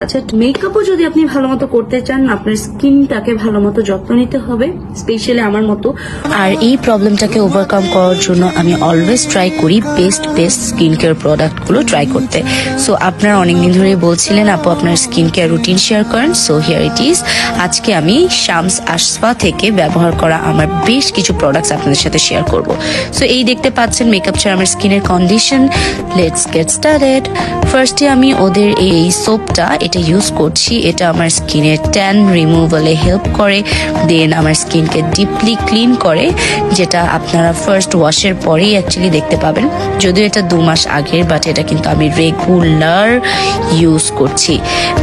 আচ্ছা মেকআপও যদি আপনি ভালো মতো করতে চান, আপনার স্কিনটাকে ভালো মতো যত্ন নিতে হবে স্পেশালি আমার মতো। আর এই প্রবলেমটাকে ওভারকাম করার জন্য আমি অলওয়েজ ট্রাই করি বেস্ট বেস্ট স্কিন কেয়ার প্রোডাক্টগুলো ট্রাই করতে। সো আপনারা অনেকদিন ধরে বলছিলেন, আপু, আপনার স্কিন কেয়ার রুটিন শেয়ার করেন। সো হিয়ার ইট ইজ আজকে আমি শামস আশফা থেকে ব্যবহার করা আমার বেশ কিছু প্রোডাক্টস আপনাদের সাথে শেয়ার করব। সো এই দেখতে পাচ্ছেন মেকআপ ছাড়া আমার স্কিনের কন্ডিশন লেটস গেট স্টার্টেড ফার্স্টে আমি ওদের এই সোপটা এটা ইউজ করছি, এটা আমার স্কিনের ট্যান রিমুভালে হেল্প করে। দেন আমার স্কিনকে ডিপলি ক্লিন করে, যেটা আপনারা ফার্স্ট ওয়াশের পরেই অ্যাকচুয়ালি দেখতে পাবেন। যদিও এটা দু মাস আগের বাট এটা কিন্তু আমি রেগুলার ইউজ করছি।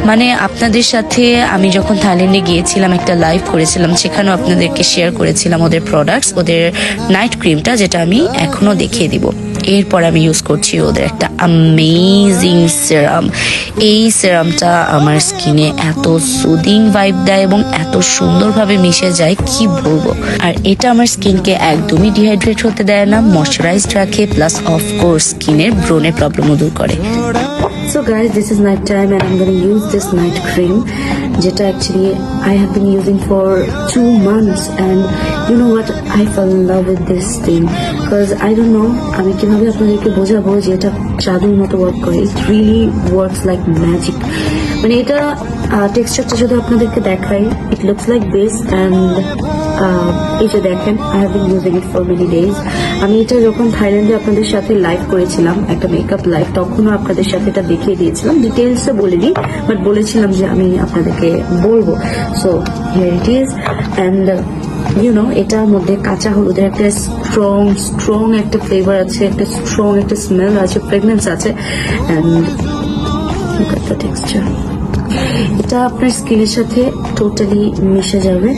মানে আপনাদের সাথে আমি যখন থাইল্যান্ডে গিয়েছিলাম, একটা লাইভ করেছিলাম, সেখানেও আপনাদেরকে শেয়ার করেছিলাম ওদের প্রোডাক্টস ওদের নাইট ক্রিমটা যেটা আমি এখনও দেখিয়ে দিব। এরপর আমি ইউজ করছি ওদের একটা আমেজিং সিরাম এই সিরামটা আমার স্কিনে এত সুদিং ভাইব দেয় এবং এত সুন্দরভাবে মিশে যায়, কি বলব? আর এটা আমার স্কিনকে একদমই ডিহাইড্রেট হতে দেয় না ময়শ্চারাইজড রাখে প্লাস অফকোর্স স্কিনের ব্রণের প্রবলেমও দূর করে। So guys, this is night time and I'm gonna use this night cream যেটা actually I have been using for two months and you know what I fell in love with this thing because I don't know আমি কীভাবে আপনাদেরকে বোঝাবো যে এটা জাদুর মতো work করে it really works like magic মানে এটা টেক্সচারটা যদি আপনাদেরকে দেখাই it looks like this and আহ, এই যে দেখেন I have been using it for many days আমি এটা যখন থাইল্যান্ডে আপনাদের সাথে লাইভ করেছিলাম, একটা মেকআপ লাইভ তখনও আপনাদের সাথে এটা দেখিয়ে দিয়েছিলাম। ডিটেলসে বলিনি বাট বলেছিলাম যে আমি আপনাদেরকে বলব। So here it is and you know এটার মধ্যে কাঁচা হলুদের একটা স্ট্রং স্ট্রং একটা ফ্লেভার আছে, একটা স্ট্রং একটা স্মেল আছে ফ্রেগনেন্স আছে অ্যান্ড texture. এটা আপনার স্কিনের সাথে টোটালি মিশে যাবে।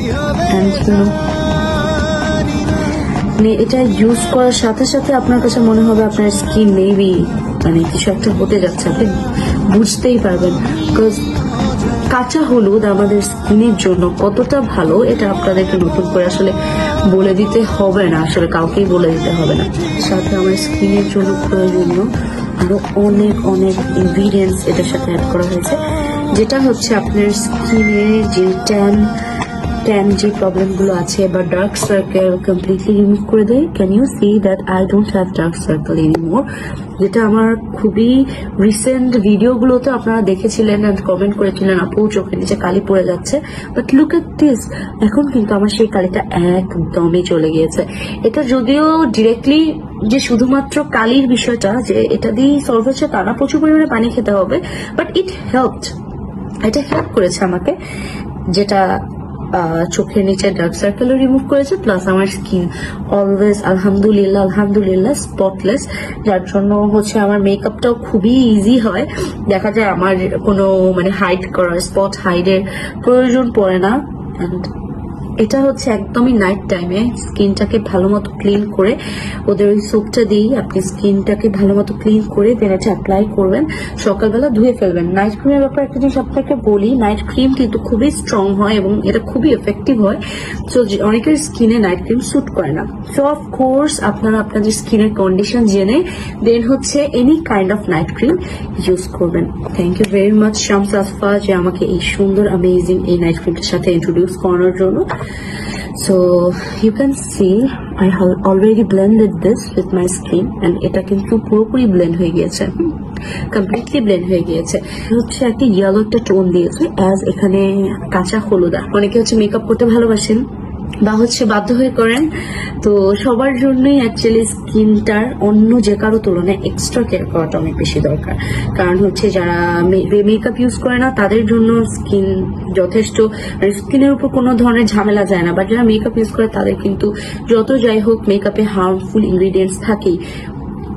মানে এটা ইউজ করার সাথে সাথে আপনার কাছে মনে হবে আপনার স্কিন মেবি মানে কিছু একটা হতে যাচ্ছে। আপনি বুঝতেই পারবেন। বিকজ কাঁচা হলুদ আমাদের স্কিনের জন্য কতটা ভালো, এটা আপনাদেরকে নতুন করে আসলে বলে দিতে হবে না। আসলে কাউকেই বলে দিতে হবে না। সাথে আমার স্কিনের জন্য প্রয়োজনীয় আরও অনেক অনেক ইনগ্রিডিয়েন্টস এটার সাথে অ্যাড করা হয়েছে। যেটা হচ্ছে আপনার স্কিনের যে ট্যান ট্যান যে প্রবলেমগুলো আছে বা ডার্ক সার্কেল কমপ্লিটলি রিমুভ করে দেয় can you see that I don't have dark circle anymore যেটা আমার খুবই রিসেন্ট ভিডিওগুলোতে আপনারা দেখেছিলেন অ্যান্ড কমেন্ট করেছিলেন, আপু, চোখের নিচে কালি পড়ে যাচ্ছে। বাট লুক এট দিস এখন কিন্তু আমার সেই কালিটা একদমই চলে গিয়েছে। এটা যদিও ডিরেক্টলি যে শুধুমাত্র কালির বিষয়টা, যে এটা দিয়েই সলভ হচ্ছে, তা না, প্রচুর পরিমাণে পানি খেতে হবে বাট ইট হেল্পড এটা হেল্প করেছে আমাকে, যেটা চোখের নিচে ডার্ক সার্কেলও রিমুভ করেছে প্লাস আমার স্কিন অলওয়েজ আলহামদুলিল্লাহ আলহামদুলিল্লাহ স্পটলেস যার জন্য হচ্ছে আমার মেকআপটাও খুবই ইজি হয়। দেখা যায় আমার কোনো মানে হাইড করার স্পট হাইডের প্রয়োজন পড়ে না, And এটা হচ্ছে একদমই নাইট টাইমে স্কিনটাকে ভালো মতো ক্লিন করে ওদের ওই সোপটা দিয়েই আপনি স্কিনটাকে ভালো মতো ক্লিন করে দেন এটা অ্যাপ্লাই করবেন। সকালবেলা ধুয়ে ফেলবেন। নাইট ক্রিমের ব্যাপারে একটা জিনিস আপনাকে বলি নাইট ক্রিম কিন্তু খুবই স্ট্রং হয় এবং এটা খুবই এফেক্টিভ হয়। সো অনেকের স্কিনে নাইট ক্রিম স্যুট করে না। সো অফ কোর্স আপনারা আপনাদের স্কিনের কন্ডিশন জেনে দেন হচ্ছে any kind of night cream use করবেন। Thank you very much Shams Asfa যে আমাকে এই সুন্দর অ্যামেজিং এই নাইট ক্রিমটার সাথে ইন্ট্রোডিউস করানোর জন্য। So you can see I already blended this this my my skin এটা কিন্তু পুরোপুরি ব্লেন্ড হয়ে গিয়েছে। কমপ্লিটলি ব্লেন্ড হয়ে গিয়েছে। হচ্ছে একটা ইয়েলো একটা টোন দিয়েছে অ্যাজ এখানে কাঁচা হলুদা। অনেকে হচ্ছে মেকআপ করতে ভালোবাসেন। বা হচ্ছে বাধ্য হয়ে করেন, তো সবার জন্যই অ্যাকচুয়ালি স্কিনটার অন্য যে কারও তুলনায় এক্সট্রা কেয়ার করাটা অনেক বেশি দরকার। কারণ হচ্ছে যারা মেকআপ ইউজ করে না, তাদের জন্য স্কিন যথেষ্ট স্কিনের উপর কোনো ধরনের ঝামেলা যায় না। বাট যারা মেকআপ ইউজ করে, তাদের কিন্তু যত যাই হোক মেকআপে হার্মফুল ইনগ্রিডিয়েন্টস থাকেই।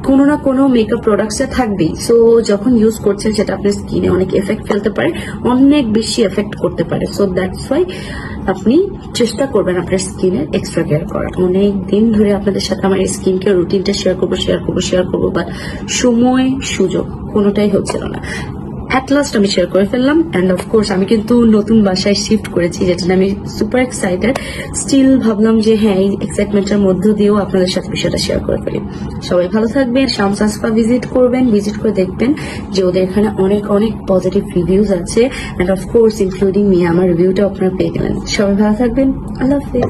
কোনো না কোনো মেকআপ প্রোডাক্টসে থাকবেই। সো যখন ইউজ করছেন, সেটা আপনার স্কিনে অনেক এফেক্ট ফেলতে পারে, অনেক বেশি এফেক্ট করতে পারে। সো দ্যাটস ওয়াই আপনি চেষ্টা করবেন আপনার স্কিনের এক্সট্রা কেয়ার করা অনেক দিন ধরে আপনাদের সাথে আমার স্কিন কেয়ার রুটিনটা শেয়ার করব শেয়ার করব শেয়ার করব বা সময়, সুযোগ কোনোটাই হচ্ছিল না। অ্যাট লাস্ট আমি শেয়ার করে ফেললাম অ্যান্ড অফকোর্স আমি কিন্তু নতুন বাসায় শিফট করেছি, যেটা আমি সুপার এক্সাইটেড স্টিল ভাবলাম যে হ্যাঁ এই এক্সাইটমেন্টের মধ্য দিয়েও আপনাদের সাথে বিষয়টা শেয়ার করে ফেলি। সবাই ভালো থাকবেন, শামস আসফা ভিজিট করবেন ভিজিট করে দেখবেন যে ওদের এখানে অনেক অনেক পজিটিভ রিভিউজ আছে and of course including me আমার রিভিউটা আপনারা পেয়ে গেলেন। সবাই ভালো থাকবেন, আল্লাহ হাফিজ।